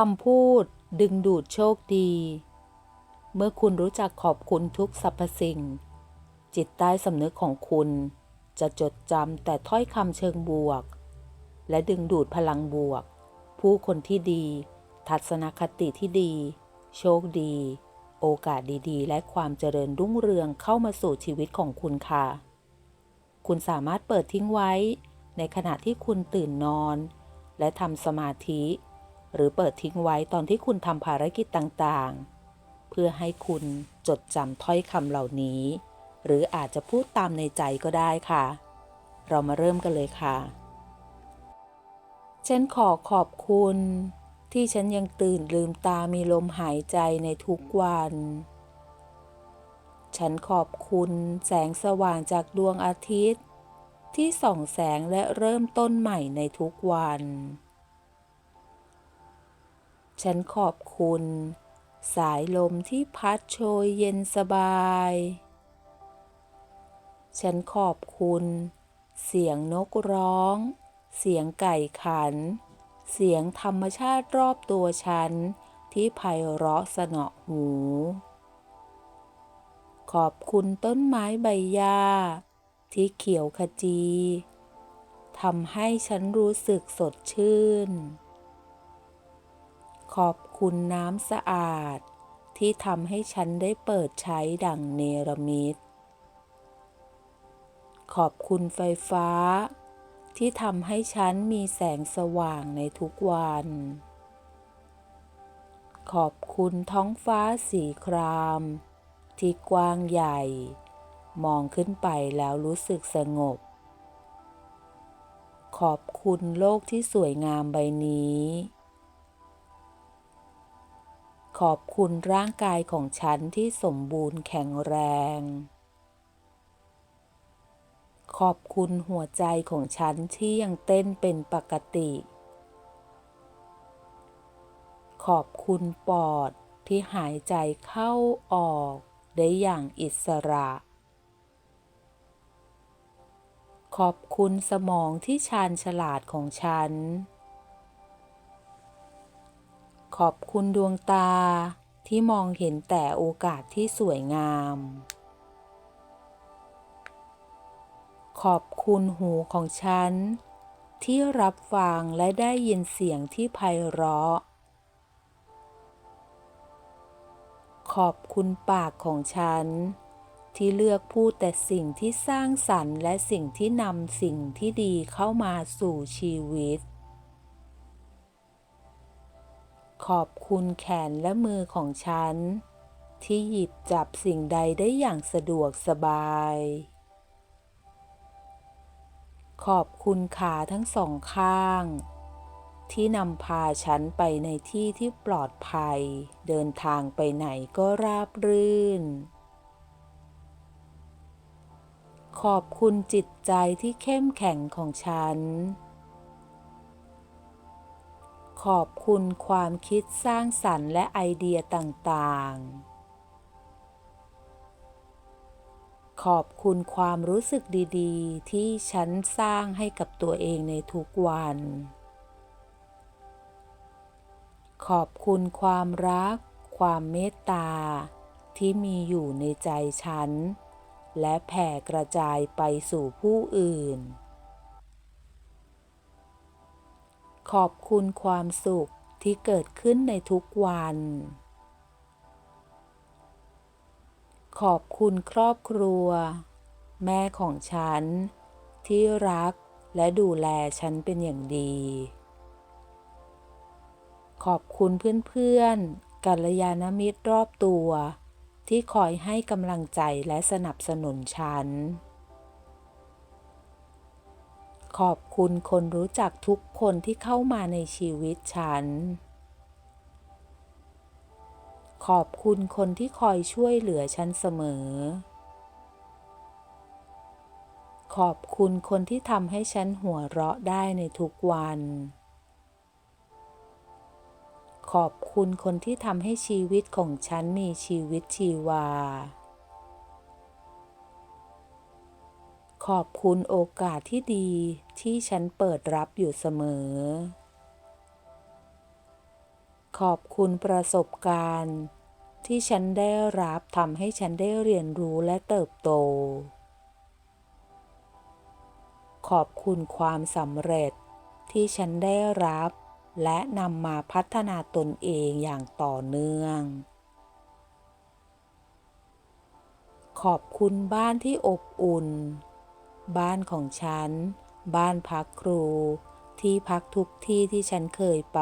คำพูดดึงดูดโชคดี เมื่อคุณรู้จักขอบคุณทุกสรรพสิ่ง จิตใต้สำนึกของคุณจะจดจำแต่ถ้อยคำเชิงบวก และดึงดูดพลังบวก ผู้คนที่ดี ทัศนคติที่ดี โชคดี โอกาสดีๆ และความเจริญรุ่งเรืองเข้ามาสู่ชีวิตของคุณค่ะ คุณสามารถเปิดทิ้งไว้ ในขณะที่คุณตื่นนอน และทำสมาธิ หรือเปิดทิ้งไว้ตอนที่คุณทำภารกิจต่างๆ เพื่อให้คุณจดจำถ้อยคำเหล่านี้ หรืออาจจะพูดตามในใจก็ได้ค่ะ เรามาเริ่มกันเลยค่ะ ฉันขอขอบคุณ ที่ฉันยังตื่นลืมตามีลมหายใจในทุกวัน ฉันขอบคุณแสงสว่างจากดวงอาทิตย์ ที่ส่องแสงและเริ่มต้นใหม่ในทุกวัน ฉันขอบคุณ สายลมที่พัดโชยเย็นสบาย ฉันขอบคุณ เสียงนกร้อง เสียงไก่ขัน เสียงธรรมชาติรอบตัวฉัน ที่ไพเราะสนอหู ขอบคุณต้นไม้ใบหญ้า ที่เขียวขจีทำให้ฉันรู้สึกสดชื่น ขอบคุณน้ำสะอาด ที่ทำให้ฉันได้เปิดใช้ดั่งเนรมิต ขอบคุณไฟฟ้า ที่ทำให้ฉันมีแสงสว่างในทุกวัน ขอบคุณท้องฟ้าสีคราม ที่กว้างใหญ่ มองขึ้นไปแล้วรู้สึกสงบ ขอบคุณโลกที่สวยงามใบนี้ ขอบคุณร่างกายของฉันที่สมบูรณ์แข็งแรง ขอบคุณหัวใจของฉันที่ยังเต้นเป็นปกติ ขอบคุณปอดที่หายใจเข้าออกได้อย่างอิสระ ขอบคุณสมองที่ชาญฉลาดของฉัน ขอบคุณดวงตาที่มองเห็นแต่โอกาสที่สวยงาม ขอบคุณหูของฉัน ที่รับฟังและได้ยินเสียงที่ไพเราะ ขอบคุณปากของฉัน ที่เลือกพูดแต่สิ่งที่สร้างสรรค์และสิ่งที่นำสิ่งที่ดีเข้ามาสู่ชีวิต ขอบคุณแขนและมือของฉัน ที่หยิบจับสิ่งใดได้อย่างสะดวกสบาย ขอบคุณขาทั้งสองข้าง ที่นำพาฉันไปในที่ที่ปลอดภัย เดินทางไปไหนก็ราบรื่น ขอบคุณจิตใจที่เข้มแข็งของฉัน ขอบคุณความคิดสร้างสรรค์และไอเดียต่างๆ ขอบคุณความรู้สึกดีๆ ที่ฉันสร้างให้กับตัวเองในทุกวัน ขอบคุณความรัก ความเมตตา ที่มีอยู่ในใจฉัน และแผ่กระจายไปสู่ผู้อื่น ขอบคุณความสุขที่เกิดขึ้นในทุกวัน ขอบคุณครอบครัว แม่ของฉัน ที่รักและดูแลฉันเป็นอย่างดี ขอบคุณเพื่อนๆกัลยาณมิตรรอบตัว ที่คอยให้กำลังใจและสนับสนุนฉัน ขอบคุณคนรู้จักทุกคนที่เข้ามาในชีวิตฉัน ขอบคุณคนที่คอยช่วยเหลือฉันเสมอ ขอบคุณคนที่ทำให้ฉันหัวเราะได้ในทุกวัน ขอบคุณคนที่ทำให้ชีวิตของฉันมีชีวิตชีวา ขอบคุณโอกาสที่ดีที่ฉันเปิดรับอยู่เสมอ ขอบคุณประสบการณ์ ที่ฉันได้รับทำให้ฉันได้เรียนรู้และเติบโต ขอบคุณความสำเร็จที่ฉันได้รับ และนำมาพัฒนาตนเองอย่างต่อเนื่องขอบคุณบ้านที่อบอุ่น บ้านของฉัน บ้านพักครู ที่พักทุกที่ที่ฉันเคยไป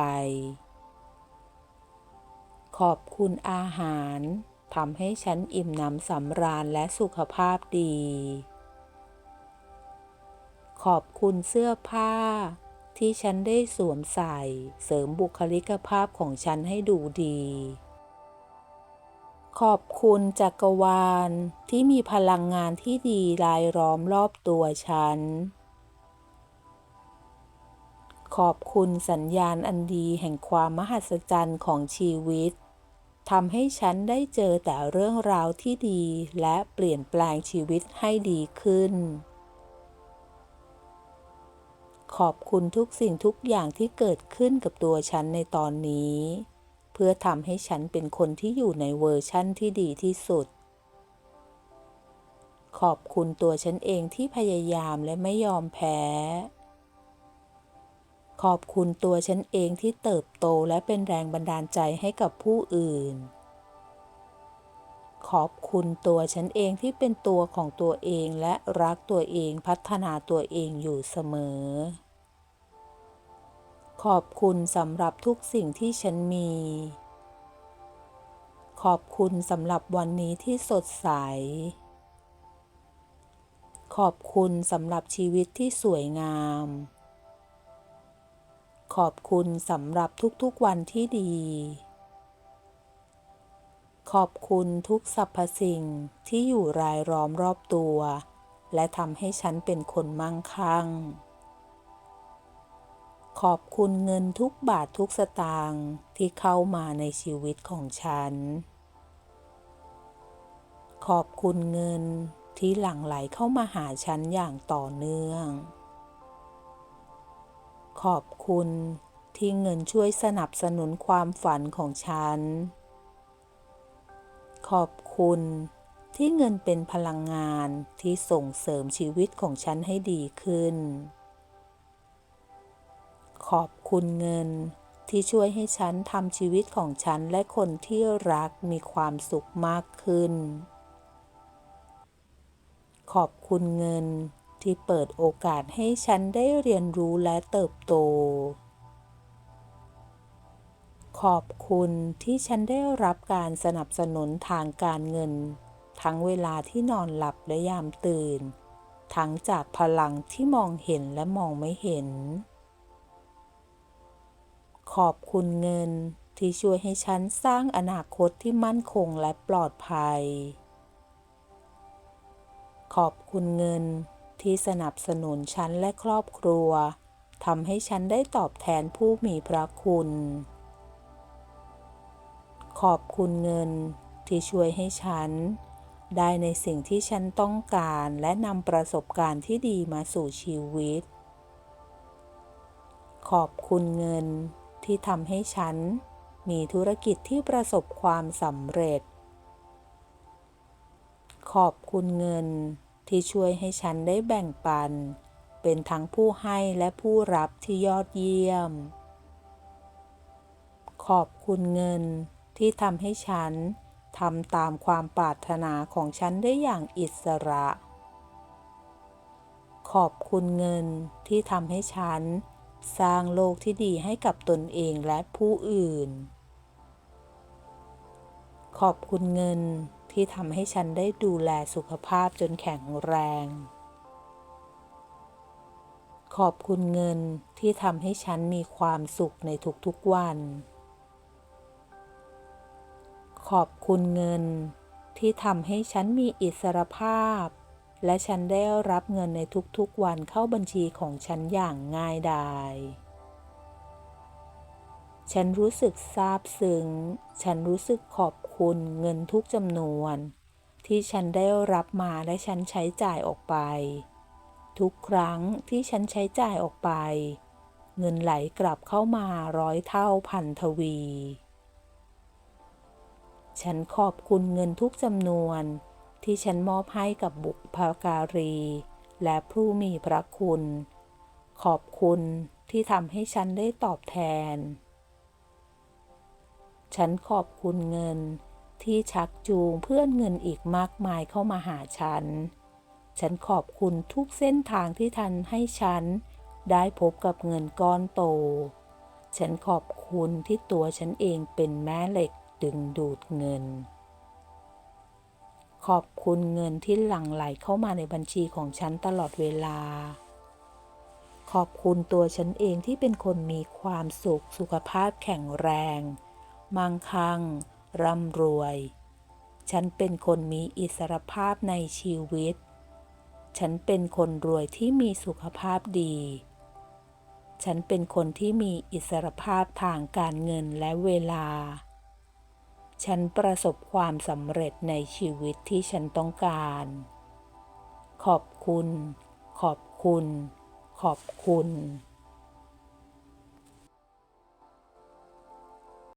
ขอบคุณอาหารทำให้ฉันอิ่มหนำสำราญและสุขภาพดี ขอบคุณเสื้อผ้า ที่ฉันได้สวมใส่ เสริมบุคลิกภาพของฉันให้ดูดี ขอบคุณจักรวาลที่มีพลังงานที่ดีรายล้อมรอบตัวฉัน ขอบคุณสัญญาณอันดีแห่งความมหัศจรรย์ของชีวิตทำให้ฉันได้เจอแต่เรื่องราวที่ดีและเปลี่ยนแปลงชีวิตให้ดีขึ้น ขอบคุณทุกสิ่งทุกอย่างที่เกิดขึ้นกับตัวฉันในตอนนี้ พื่อทำให้ฉันเป็นคนที่อยู่ในเวอร์ชั่นที่ดีที่สุด ขอบคุณตัวฉันเองที่พยายามและไม่ยอมแพ้ ขอบคุณตัวฉันเองที่เติบโตและเป็นแรงบันดาลใจให้กับผู้อื่น ขอบคุณตัวฉันเองที่เป็นตัวของตัวเองและรักตัวเองพัฒนาตัวเองอยู่เสมอ ขอบคุณสำหรับทุกสิ่งที่ฉันมี ขอบคุณสำหรับวันนี้ที่สดใส ขอบคุณสำหรับชีวิตที่สวยงาม ขอบคุณสำหรับทุกๆวันที่ดี ขอบคุณทุกสรรพสิ่งที่อยู่รายล้อมรอบตัว และทำให้ฉันเป็นคนมั่งคั่ง ขอบคุณเงินทุกบาททุกสตางค์ที่เข้ามาในชีวิตของฉัน ขอบคุณเงินที่หลั่งไหลเข้ามาหาฉันอย่างต่อเนื่อง ขอบคุณที่เงินช่วยสนับสนุนความฝันของฉัน ขอบคุณที่เงินเป็นพลังงานที่ส่งเสริมชีวิตของฉันให้ดีขึ้น ขอบคุณเงิน ที่ช่วยให้ฉันทำชีวิตของฉันและคนที่รักมีความสุขมากขึ้น ขอบคุณเงินที่เปิดโอกาสให้ฉันได้เรียนรู้และเติบโต ขอบคุณที่ฉันได้รับการสนับสนุนทางการเงิน ทั้งเวลาที่นอนหลับและยามตื่น ทั้งจากพลังที่มองเห็นและมองไม่เห็น ขอบคุณเงินที่ช่วยให้ฉันสร้างอนาคตที่มั่นคงและปลอดภัย ขอบคุณเงินที่สนับสนุนฉันและครอบครัวทำให้ฉันได้ตอบแทนผู้มีพระคุณ ขอบคุณเงินที่ช่วยให้ฉัน ได้ในสิ่งที่ฉันต้องการและนำประสบการณ์ที่ดีมาสู่ชีวิต ขอบคุณเงิน ที่ทำให้ฉัน มีธุรกิจที่ประสบความสำเร็จ ขอบคุณเงินที่ช่วยให้ฉันได้แบ่งปัน เป็นทั้งผู้ให้และผู้รับที่ยอดเยี่ยม ขอบคุณเงินที่ทำให้ฉันทำตามความปรารถนาของฉันได้อย่างอิสระ ขอบคุณเงินที่ทำให้ฉัน สร้างโลกที่ดีให้กับตนเองและผู้อื่น ขอบคุณเงินที่ทำให้ฉันได้ดูแลสุขภาพจนแข็งแรง ขอบคุณเงินที่ทำให้ฉันมีความสุขในทุกๆวัน ขอบคุณเงินที่ทำให้ฉันมีอิสรภาพ และฉันได้รับเงินในทุกๆวันเข้าบัญชีของฉันอย่างง่ายดาย ฉันรู้สึกซาบซึ้ง ฉันรู้สึกขอบคุณเงินทุกจำนวน ที่ฉันได้รับมาและฉันใช้จ่ายออกไป ทุกครั้งที่ฉันใช้จ่ายออกไป เงินไหลกลับเข้ามาร้อยเท่าพันทวี ฉันขอบคุณเงินทุกจำนวน ที่ฉันมอบให้กับบุพการี และผู้มีพระคุณ ขอบคุณที่ทำให้ฉันได้ตอบแทน ฉันขอบคุณเงินที่ชักจูงเพื่อนเงินอีกมากมายเข้ามาหาฉัน ฉันขอบคุณทุกเส้นทางที่ทันให้ฉันได้พบกับเงินก้อนโต ฉันขอบคุณที่ตัวฉันเองเป็นแม่เหล็กดึงดูดเงิน ขอบคุณเงินที่หลั่งไหลเข้ามาในบัญชีของฉันตลอดเวลา ขอบคุณตัวฉันเองที่เป็นคนมีความสุข สุขภาพแข็งแรง มั่งคั่ง ร่ำรวย ฉันเป็นคนมีอิสรภาพในชีวิต ฉันเป็นคนรวยที่มีสุขภาพดี ฉันเป็นคนที่มีอิสรภาพทางการเงินและเวลา ฉันประสบความสำเร็จในชีวิตที่ฉันต้องการ ขอบคุณ ขอบคุณ ขอบคุณ